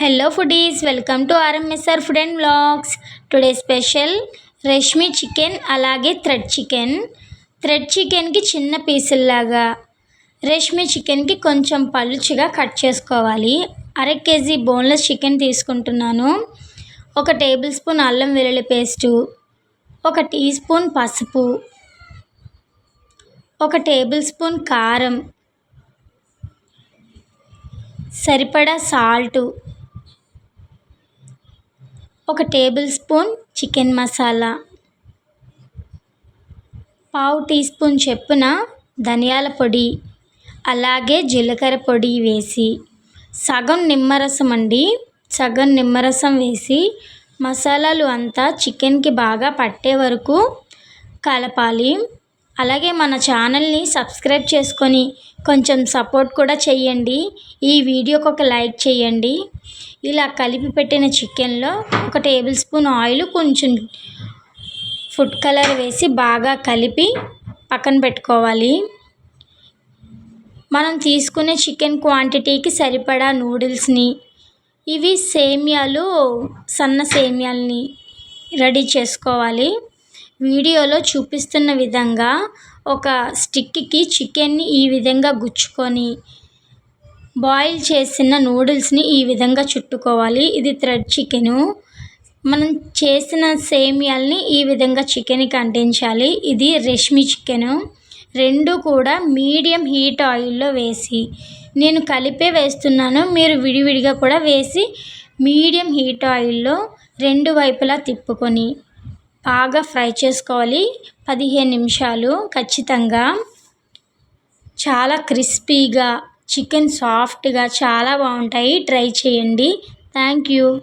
Hello foodies welcome to RMSR food and blogs today special reshmi chicken అలాగే thread chicken thread చికెన్కి చిన్న పీసుల్లాగా రేష్మి చికెన్కి కొంచెం పలుచుగా కట్ చేసుకోవాలి. అర కేజీ బోన్లెస్ చికెన్ తీసుకుంటున్నాను. ఒక టేబుల్ స్పూన్ అల్లం వెల్లుల్లి పేస్టు ఒక టీ స్పూన్ పసుపు. ఒక టేబుల్ స్పూన్ కారం. సరిపడా సాల్టు ఒక టేబుల్ స్పూన్ చికెన్ మసాలా. పావు టీ స్పూన్ చెప్పున ధనియాల పొడి అలాగే జీలకర్ర పొడి వేసి సగం నిమ్మరసం అండి. సగం నిమ్మరసం వేసి మసాలాలు అంతా చికెన్కి బాగా పట్టే వరకు కలపాలి. అలాగే మన ఛానల్ని సబ్స్క్రైబ్ చేసుకొని కొంచెం సపోర్ట్ కూడా చేయండి ఈ వీడియోకి ఒక లైక్ చేయండి ఇలా కలిపి పెట్టిన చికెన్లో ఒక టేబుల్ స్పూన్ ఆయిల్ కొంచెం ఫుడ్ కలర్ వేసి బాగా కలిపి పక్కన పెట్టుకోవాలి. మనం తీసుకునే చికెన్ క్వాంటిటీకి సరిపడా నూడిల్స్ని ఇవి సేమియాలు సన్న సేమియాల్ని రెడీ చేసుకోవాలి. వీడియోలో చూపిస్తున్న విధంగా ఒక స్టిక్కి చికెన్ని ఈ విధంగా గుచ్చుకొని బాయిల్ చేసిన నూడిల్స్ని ఈ విధంగా చుట్టుకోవాలి. ఇది థ్రెడ్ చికెను. మనం చేసిన సేమియాల్ని ఈ విధంగా చికెన్కి అంటించాలి. ఇది రెష్మి చికెను. రెండు కూడా మీడియం హీట్ ఆయిల్లో వేసి నేను కలిపే వేస్తున్నాను. మీరు విడివిడిగా కూడా వేసి మీడియం హీట్ ఆయిల్లో రెండు వైపులా తిప్పుకొని బాగా ఫ్రై చేసుకోవాలి. పదిహేను నిమిషాలు ఖచ్చితంగా. చాలా క్రిస్పీగా చికెన్ సాఫ్ట్గా చాలా బాగుంటాయి. ట్రై చేయండి. Thank you